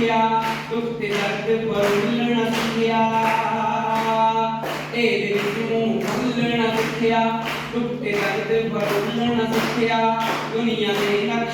ਸਿੱਖਿਆ ਦੁੱਖ ਤੇ ਦਰਦ ਭੁੱਲਣਾ ਸਿੱਖਿਆ ਇਹਦੇ ਤੂੰ ਭੁੱਲਣਾ ਸਿੱਖਿਆ ਦੁੱਖ ਤੇ ਦਰਦ ਭੁੱਲਣਾ ਸਿੱਖਿਆ ਦੁਨੀਆ ਦੇ ਨਕਸ਼ੇ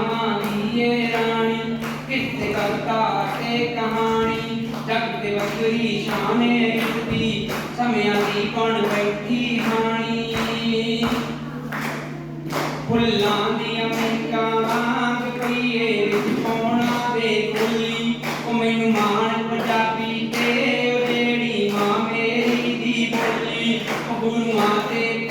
ਅਤੇ ਕਹਾਣੀ। ਜਗ ਤੇ ਵਸਰੀ ਸ਼ਾਨ ਇਸ ਦੀ। ਸਮਿਆਂ ਦੀ ਬਣ ਬੈਠੀ ਹਾਣੀ ਫੁੱਲਾਂ ਦੀਆਂ ਮਹਿਕਾਂ ਵਾਂਗ ਪਈਏ ਵਿੱਚ ਪਾਉਣਾ ਦੇ ਕੁੱਲੀ ਉਹ ਮੈਨੂੰ ਮਾਣ ਪੰਜਾਬੀ ਤੇ ਉਹ ਜਿਹੜੀ ਮਾਂ ਮੇਰੀ ਦੀ ਬੋਲੀ, ਉਹ ਗੁਰੂਆਂ ਤੇ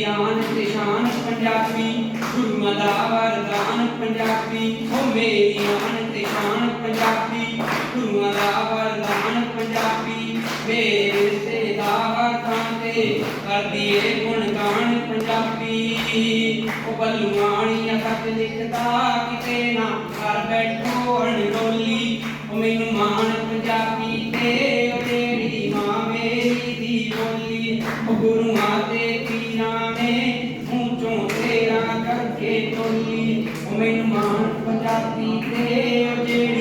ਮੇਰੀ ਆਨ ਪੰਜਾਬੀ ਗੁਰੂਆਂ ਦਾ ਵਰਦਾਨ ਪੰਜਾਬੀ ਉਹ ਮੇਰੀ ਆਨ ਤੇ ਪੰਜਾਬੀ ਗੁਰੂਆਂ ਦਾ ਵਰਦਾਨ ਪੰਜਾਬੀ, ਮੇਰੇ ਸੇ ਦਾ ਵਰਦਾਨ ਤੇ ਕਰਦੀ ਏ ਗੁਣਗਾਨ ਪੰਜਾਬੀ। ਉਹ ਬੱਲੂਆਣੀਆਂ ਸੱਚ ਲਿਖਦਾ, ਕਿਤੇ ਨਾ ਘਰ ਬੈਠੋ ਅਣਗੋਲੀ। ਉਹ ਮੈਨੂੰ ਮਾਨ ਪੰਜਾਬੀ ਤੇ, ਉਹ ਜਿਹੜੀ ਮਾਂ ਮੇਰੀ ਦੀ ਬੋਲੀ। ਉਹ ਗੁਰੂਆਂ ਤੇ ਤੋਲੀ ਉਹ ਮੈਨੂੰ ਮਾਣ ਪੰਜਾਬੀ ਤੇ ਉਹ ਜਿਹੜੀ